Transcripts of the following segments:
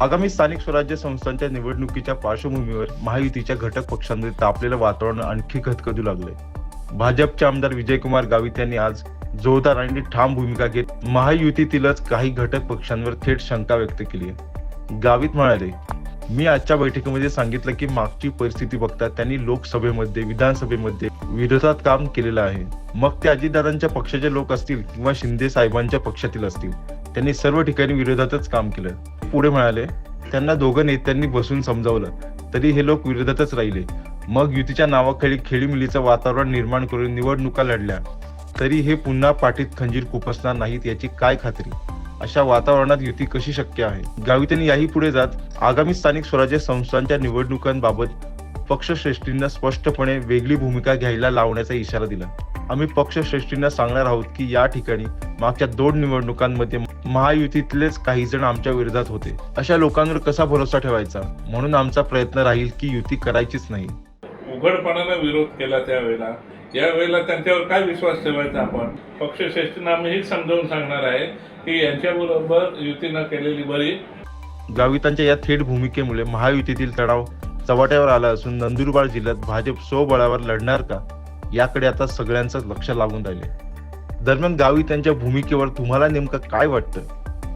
आगामी स्थानिक स्वराज्य संस्थांच्या निवडणुकीच्या पार्श्वभूमीवर महायुतीच्या घटक पक्षांमध्ये तापलेलं वातावरण आणखी खतखदू लागलंय. भाजपचे आमदार विजयकुमार गावित यांनी आज जोरदार आणि ठाम भूमिका घेत महायुतीतीलच काही घटक पक्षांवर थेट शंका व्यक्त केली आहे. गावित म्हणाले मी आजच्या बैठकीमध्ये सांगितलं की मागची परिस्थिती बघता त्यांनी लोकसभेमध्ये विधानसभेमध्ये विरोधात काम केलेलं आहे. मग ते अजितदादांच्या पक्षाचे लोक असतील किंवा शिंदे साहेबांच्या पक्षातील असतील. त्यांनी सर्व ठिकाणी विरोधातच काम केलं. पुढे म्हणाले त्यांना दोघं नेत्यांनी बसून समजावलं. तरी हे लोक विरोधातच राहिले. मग युतीच्या नावाखाली खेळीमिलीचं वातावरण निर्माण करून निवडणुका लढल्या. तरी हे पुन्हा पाठीत खंजीर खुपसणार नाहीत याची काय खात्री? अशा वातावरणात युती कशी शक्य आहे? गावितांनी याही पुढे जात आगामी स्थानिक स्वराज्य संस्थांच्या निवडणुकांबाबत पक्षश्रेष्ठींना स्पष्टपणे वेगळी भूमिका घ्यायला लावण्याचा इशारा दिला. आम्ही पक्षश्रेष्ठींना सांगणार आहोत की या ठिकाणी मागच्या दोन निवडणुकांमध्ये महायुतीतलेच काही जण आमच्या विरोधात होते. अशा लोकांवर कसा भरोसा ठेवायचा? म्हणून आमचा प्रयत्न राहील की युती करायचीच नाही. उघडपणानं विरोध केला त्यावेळेला. यावेळेला त्यांच्यावर काय विश्वास ठेवायचा आपण? पक्षश्रेष्ठींना आम्ही हेच समजावून सांगणार आहे की यांच्याबरोबर युतीनं केलेली बरी गावितांच्या या थेट भूमिकेमुळे महायुतीतील तणाव चव्हाट्यावर आला असून नंदुरबार जिल्ह्यात भाजप स्वबळावर लढणार का? याकडे आता सगळ्यांचं लक्ष लागून राहिले दरम्यान गावी त्यांच्या भूमिकेवर तुम्हाला नेमकं काय वाटतं?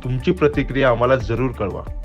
तुमची प्रतिक्रिया आम्हाला जरूर कळवा.